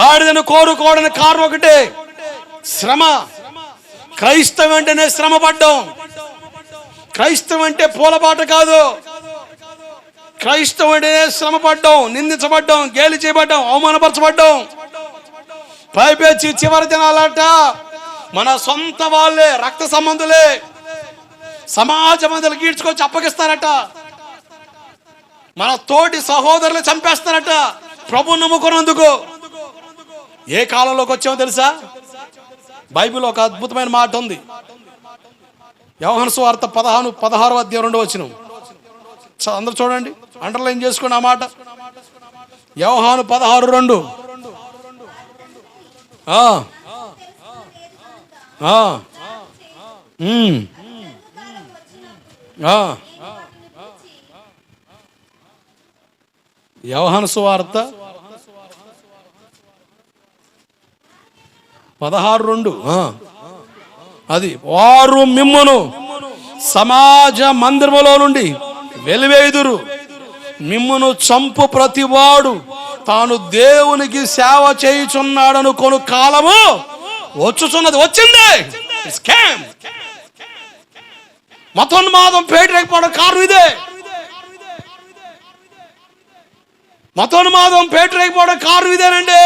గాడిదను కోరుకోవడానికి కారణం ఒకటే. శ్రమ. క్రైస్తవం అంటేనే శ్రమ పడ్డం క్రైస్తవం అంటే పూలబాట కాదు. క్రైస్తవం అంటేనే శ్రమ పడ్డం నిందించబడ్డం గేలి చేయబడ్డం అవమానపరచబడ్డం. పైపేచి చివరి దినాలట మన సొంత వాళ్ళే రక్త సంబంధులే. సమాజ మందులు గీడ్చుకొచ్చి అప్పగిస్తారట. మన తోటి సహోదరులు చంపేస్తారట. ప్రభు నమ్ముకున్నందుకు. ఏ కాలంలోకి వచ్చామో తెలుసా? బైబిల్ ఒక అద్భుతమైన మాట ఉంది. వ్యవహార వార్త పదహారు పదహారు అధ్యాయం రెండు వచ్చిన అందరు చూడండి అండర్లైన్ చేసుకోండి ఆ మాట. వ్యవహాను పదహారు రెండు. ఆ. సువార్త పదహారు రెండు. అది వారు మిమ్మును సమాజ మందిరములో నుండి వెలివేయుదురు. మిమ్మును చంపు ప్రతివాడు తాను దేవునికి సేవ చేయుచున్నాడను కొను కాలము వచ్చుచున్నది. వచ్చింది. స్కామ్ మతోన్మాదం పేటరేకపోవడం కారణం ఇదే. మతోన్మాదం పేటరేకపోవడం కారణం ఇదేనండి.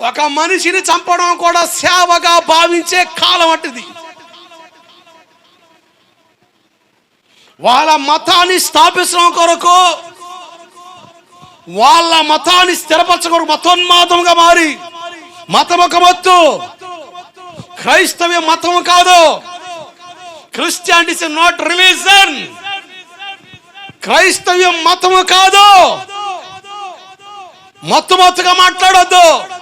ఒక మనిషిని చంపడం కూడా సేవగా భావించే కాలం అట్టిది వాళ్ళ మతాన్ని స్థాపించడం కొరకు వాళ్ళ మతాన్ని స్థిరపరచకొరకు మతోన్మాదంగా మారి మతం ఒక మత్తు. క్రైస్తవ్య మతం కాదు. Christianity's not religion. క్రైస్తవ్యం మతము కాదు. మత్తు మత్తుగా మాట్లాడొద్దు.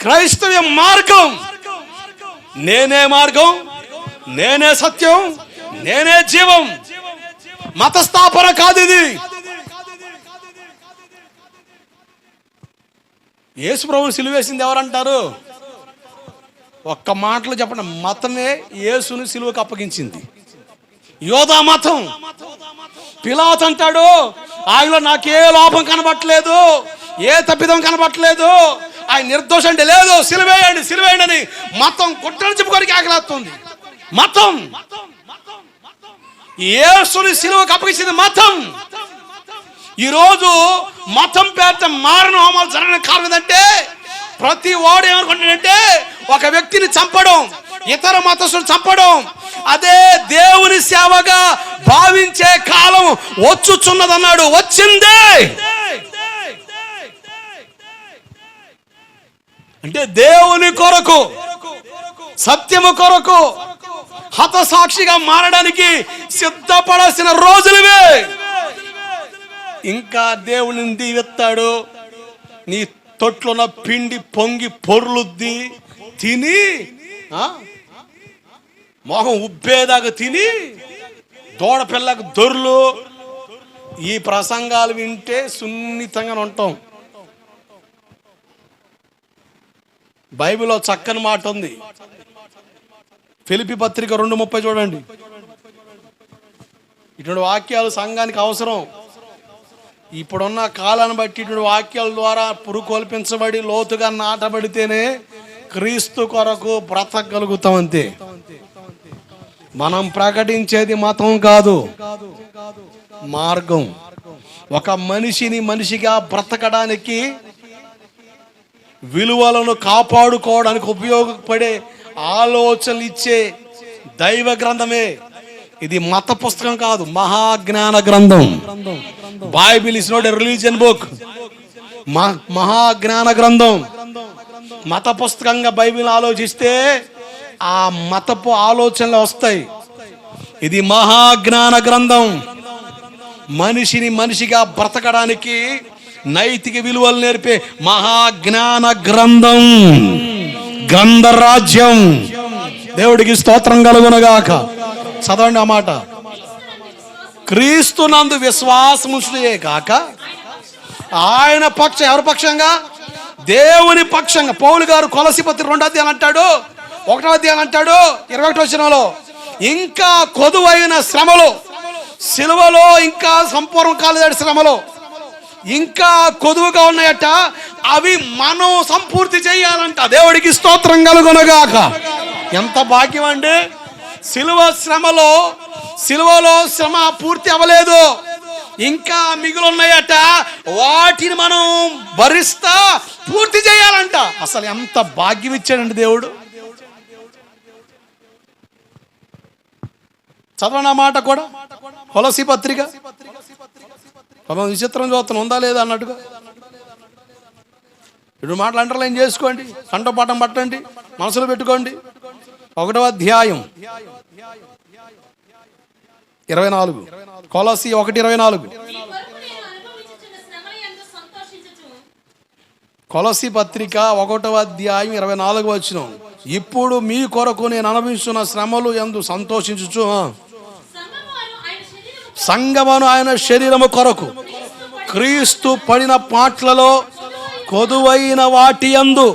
క్రైస్తవ్య మార్గం. నేనే మార్గం నేనే సత్యం నేనే జీవం. మత స్థాపన కాదు ఇది. యేసు ప్రభువు సిలువేసింది ఎవరంటారు? ఒక్క మాటలో చెప్పండి. మతమే యేసుని సిలువకు అప్పగించింది. యోధా మతం. పిలాత్ అంటాడు ఆయనలో నాకే లోపం కనబట్టలేదు ఏ తప్పిదం కనబట్టలేదు ఆయన నిర్దోషం అంటే లేదు. సిలువేయండి సిలువేయండి అని మతం కుట్రలు చెప్పుకోనికి ఆకలిస్తుంది మతం. ఏసుని సిలువకు అప్పగించింది మతం. ఈరోజు మతం పేరుతో మారణ హోమాలు జరగడానికి కారణం ఏంటంటే ప్రతి వాడు ఏమనుకుంటాడంటే ఒక వ్యక్తిని చంపడం ఇతర మతస్థులు చంపడం అదే దేవుని సేవగా భావించే కాలం వచ్చుచున్నదన్నాడు. వచ్చిందే. అంటే దేవుని కొరకు సత్యము కొరకు హతసాక్షిగా మారడానికి సిద్ధపడాల్సిన రోజులువే. ఇంకా దేవుని దీవెత్తాడు. నీ తొట్లున్న పిండి పొంగి పొర్లుద్ది. తిని మొహం ఉబ్బేదాకా తిని దూడ పిల్లకు దొర్లు. ఈ ప్రసంగాలు వింటే సున్నితంగా ఉంటాం. బైబిల్లో చక్కని మాట ఉంది. ఫిలిపి పత్రిక రెండు ముప్పై చూడండి. ఇటువంటి వాక్యాలు సంఘానికి అవసరం. ఇప్పుడున్న కాలాన్ని బట్టి ఇటువంటి వాక్యాల ద్వారా పురుకొల్పించబడి లోతుగా నాటబడితేనే క్రీస్తు కొరకు బ్రతకగలుగుతాం అంతే. మనం ప్రకటించేది మతం కాదు. మార్గం. ఒక మనిషిని మనిషిగా బ్రతకడానికి విలువలను కాపాడుకోవడానికి ఉపయోగపడే ఆలోచనలు ఇచ్చే దైవ గ్రంథమే. ఇది మత పుస్తకం కాదు మహాజ్ఞాన గ్రంథం. Bible is not a religion book. మహాజ్ఞాన గ్రంథం. మత పుస్తకంగా బైబిల్ ఆలోచిస్తే ఆ మతపు ఆలోచనలు వస్తాయి. ఇది మహాజ్ఞాన గ్రంథం. మనిషిని మనిషిగా బ్రతకడానికి నైతిక విలువలు నేర్పే మహాజ్ఞాన గ్రంథం. గ్రంథరాజ్యం. దేవుడికి స్తోత్రం కలుగునగాక. చదవండి ఆ మాట. క్రీస్తునందు విశ్వాసముంచుటే కాక ఆయన పక్ష ఎవరి పక్షంగా? దేవుని పక్షంగా. పౌలు గారు కొలసిపత్రి రెండో అధ్యాయం అంటాడు. ఒకటో అధ్యాయం అంటాడు. ఇరవై ఒకటో వచనంలో ఇంకా కొదువైన శ్రమలు సిలువలో ఇంకా సంపూర్ణం కాలేదాడు శ్రమలో. ఇంకా కొదువుగా ఉన్నాయట. అవి మనం సంపూర్తి చేయాలంట. దేవుడికి స్తోత్రం కలుగునగాక. ఎంత భాగ్యం అండి? సిలువ శ్రమలో సిలువలో శ్రమ పూర్తి అవ్వలేదు. ఇంకా మిగులున్నాయట. వాటిని మనం భరిస్తా పూర్తి చేయాలంట. అసలు ఎంత భాగ్యం ఇచ్చాడండి దేవుడు. చదవనా మాట కూడా? కొలసి పత్రిక? పాపం విచిత్రం చూస్తాను ఉందా లేదా అన్నట్టుగా? ఇప్పుడు మాటలు అండర్లైన్ చేసుకోండి కంటపాఠం పట్టండి మనసులో పెట్టుకోండి. ఒకటవ అధ్యాయం. ఇరవై నాలుగు. కొలసి ఒకటి ఇరవై నాలుగు. కొలసి పత్రిక ఒకటవ అధ్యాయం ఇరవై నాలుగు వచ్చిన ఇప్పుడు మీ కొరకు నేను అనుభవిస్తున్న శ్రమలు ఎందు సంతోషించుచు ఆ, సంగమువారు ఆయన శరీరము సంగమను ఆయన శరీరము కొరకు. క్రీస్తు పడిన పాట్లలో కొదువైన వాటి యందు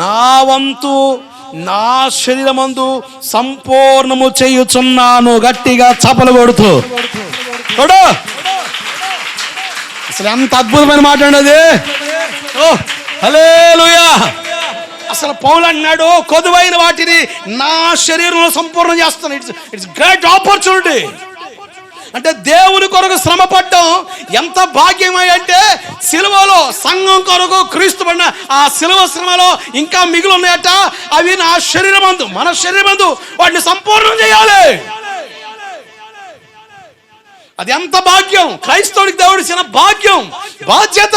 నా వంతు నా శరీరమందు సంపూర్ణము చేయుచున్నాను. గట్టిగా చపలు కొడుతూ. చూడు అసలు ఎంత అద్భుతమైన మాట అండి ఓ హల్లెలూయా. అసలు పౌలు అన్నాడు కొదువైన వాటిని నా శరీరంలో సంపూర్ణం చేస్తాను. It's it's great opportunity. అంటే దేవుని కొరకు శ్రమ పడ్డం ఎంత భాగ్యమై అంటే సిలువలో సంఘం కొరకు క్రీస్తు పడిన ఆ సిలువ శ్రమలో ఇంకా మిగిలి ఉన్నాయట అవి నా శరీరమందు మన శరీరమందు వాటిని సంపూర్ణం చేయాలి. అది ఎంత భాగ్యం. క్రైస్తవుడికి దేవుడు ఇచ్చిన భాగ్యం. బాధ్యత.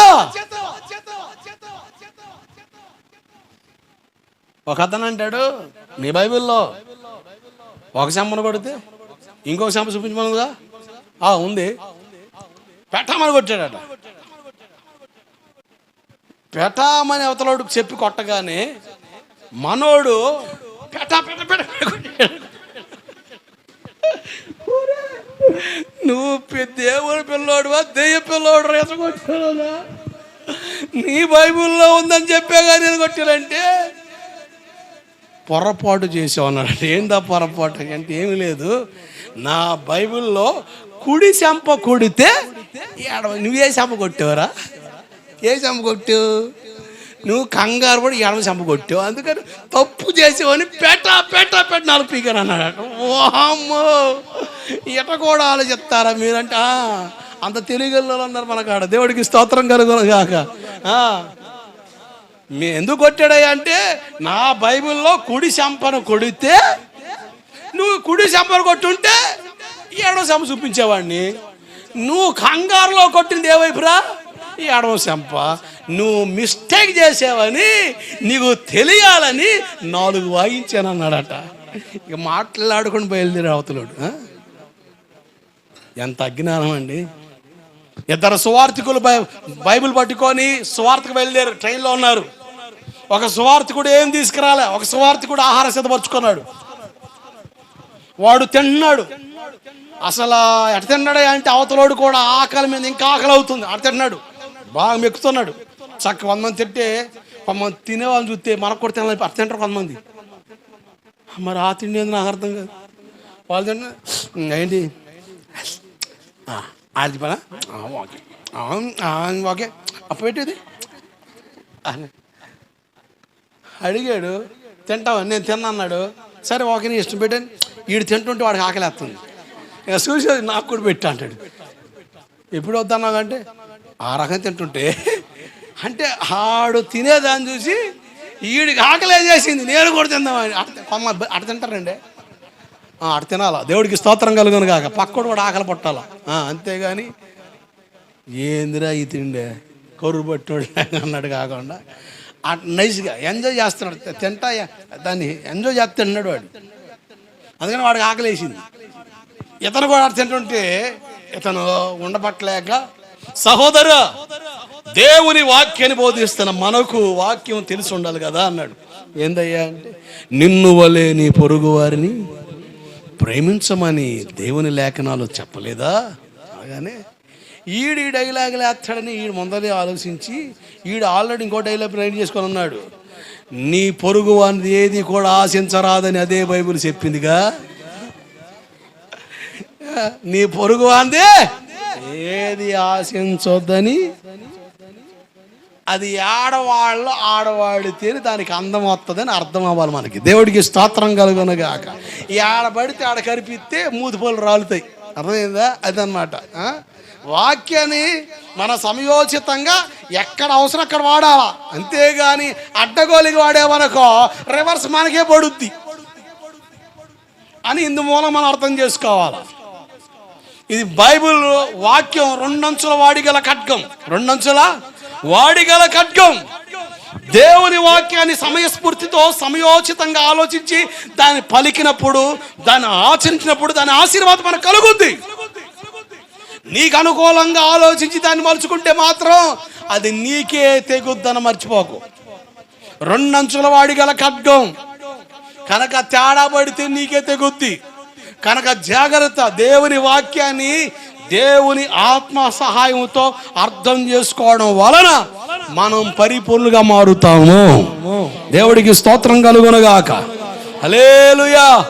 ఒక అతను అంటాడు మీ బైబిల్లో ఒక శంపను కొడితే ఇంకొక శంప చూపించమనుగా? ఉంది. పెట్టమని కొట్టాడట. పెట్టామని అవతలోడు చెప్పి కొట్టగానే మనోడు పెట్ట పెట పెట నువ్వు పె- దేవుని పిల్లోడువా దెయ్య పిల్లోడు రెచ్చగొట్టాడా నీ బైబిల్లో ఉందని చెప్పాగా నేను కొట్టాలంటే పొరపాటు చేసావు అన్నాడు ఏందా పొరపాటు? అంటే ఏమి లేదు. నా బైబిల్లో కుడి చెంప కొడితే ఎడమ నువ్వే చెంప కొట్టేవరా? ఏ చెంప కొట్టావు? నువ్వు కంగారు పడి ఎడమ చెంప కొట్టావు. అందుకని తప్పు చేసేవని పెట్ట పెట్ట పెట్ట నాలుగు పీకర్ అన్నాడు ఓహమ్మో ఇట కూడా ఆలోచిస్తారా మీరంటే? అంత తెలుగులో ఉన్నారు మనకాడ దేవుడికి స్తోత్రం కలుగును కాక మీ ఎందుకు కొట్టాడయ్యా అంటే నా బైబిల్లో కుడి చంపను కొడితే నువ్వు కుడి శంపను కొట్టుంటే ఈ ఎడవ శంప చూపించేవాడిని. నువ్వు కంగారులో కొట్టింది ఏవైపురా ఈ ఎడవ శంప. నువ్వు మిస్టేక్ చేసావని నీకు తెలియాలని నాలుగు వాయించాను అన్నాడట ఇక మాట్లాడుకుని బయలుదేరి అవతలోడు ఎంత అజ్ఞానం అండి. ఇద్దరు సువార్థికులు బై బైబిల్ పట్టుకొని సువార్తకు బయలుదేరు ట్రైన్లో ఉన్నారు. ఒక సువార్థికుడు ఏం తీసుకురాలే? ఒక సువార్థికుడు ఆహారం సిద్ధపరచుకున్నాడు. వాడు తిన్నాడు. అసలు ఎట తిన్నాడు అంటే అవతలోడు కూడా ఆకలి మీద ఇంకా ఆకలి అవుతుంది. అట తిన్నాడు. బాగా మెక్కుతున్నాడు. చక్క వంద మంది తింటే కొంతమంది తినేవాళ్ళని చూస్తే మనకు కూడా తినాలి అట తింటారు కొంతమంది. మరి ఆ తిండి ఏంది నాకు అర్థం కాదు. వాళ్ళు తిన్నా ఏంటి? అది పనా ఓకే. ఓకే. అప్పు పెట్టేది? అడిగాడు తింటావా? నేను తిన్నా సరే ఓకే నీ ఇష్టం పెట్టాను వీడు తింటుంటే వాడికి ఆకలేస్తుంది. ఇక చూసి నాకు కూడా పెట్టా అంటాడు. ఎప్పుడు వద్దన్నావు అంటే ఆ రకం తింటుంటే అంటే ఆడు తినేదాన్ని చూసి వీడికి ఆకలే చేసింది. నేను కూడా తిందామని కొమ్మ అట తింటారండి. అట తినాలా? దేవుడికి స్తోత్రం కలుగును కాక పక్కడు కూడా ఆకలి పట్టాలా? అంతేగాని ఏందిరా ఈ తిండే? కరువు పట్టినోడు అన్నాడు కాకుండా నైస్గా ఎంజాయ్ చేస్తున్నాడు. తింటా దాన్ని ఎంజాయ్ చేస్తున్నాడు వాడు. అందుకని వాడికి ఆకలేసింది. ఇతను కూడా తింటుంటే ఇతను ఉండబట్టలేక సహోదర దేవుని వాక్యాన్ని బోధిస్తున్న మనకు వాక్యం తెలిసి ఉండాలి కదా అన్నాడు. ఏందయ్యా అంటే నిన్ను వలే నీ పొరుగు వారిని ప్రేమించమని దేవుని లేఖనాలు చెప్పలేదా? అలాగానే ఈడు ఈ డైలాగ్ లేస్తాడని ఈడు ముందరే ఆలోచించి ఈడు ఆల్రెడీ ఇంకో డైలాగ్ రైడ్ చేసుకొని ఉన్నాడు. నీ పొరుగు వారిది ఏది కూడా ఆశించరాదని అదే బైబిల్ చెప్పిందిగా. నీ పొరుగు వాంది ఏది ఆశించొద్దని. అది ఆడవాళ్ళు ఆడవాడితేనే దానికి అందం వస్తుందని అర్థం అవ్వాలి మనకి. దేవుడికి స్తోత్రం కలుగునగాక ఈ ఆడబడితే ఆడ కరిపిస్తే మూతిపోలు రాలుతాయి. అర్థమైందా? అదనమాట వాక్యాన్ని మన సమయోచితంగా ఎక్కడ అవసరం అక్కడ వాడాలా? అంతేగాని అడ్డగోలికి వాడేమనుకో రివర్స్ మనకే పడుద్ది. అని ఇందు మూలం మనం అర్థం చేసుకోవాలి? ఇది బైబిల్ వాక్యం రెండంచుల వాడిగల ఖడ్గం. రెండంచుల వాడిగల ఖడ్గం. దేవుని వాక్యాన్ని సమయస్ఫూర్తితో సమయోచితంగా ఆలోచించి దాన్ని పలికినప్పుడు దాన్ని ఆచరించినప్పుడు దాని ఆశీర్వాదం మనకు కలుగుద్ది. నీకు అనుకూలంగా ఆలోచించి దాన్ని మలుచుకుంటే మాత్రం అది నీకే తెగుద్దని మర్చిపోకు. రెండంచుల వాడి గల ఖడ్గం. కనుక తేడా పడితే నీకే తెగుద్ది. కనుక జాగ్రత్త దేవుని వాక్యాన్ని దేవుని ఆత్మ సహాయంతో అర్థం చేసుకోవడం వలన మనం పరిపూర్ణగా మారుతాము. దేవుడికి స్తోత్రం కలుగునగాక. హల్లెలూయా.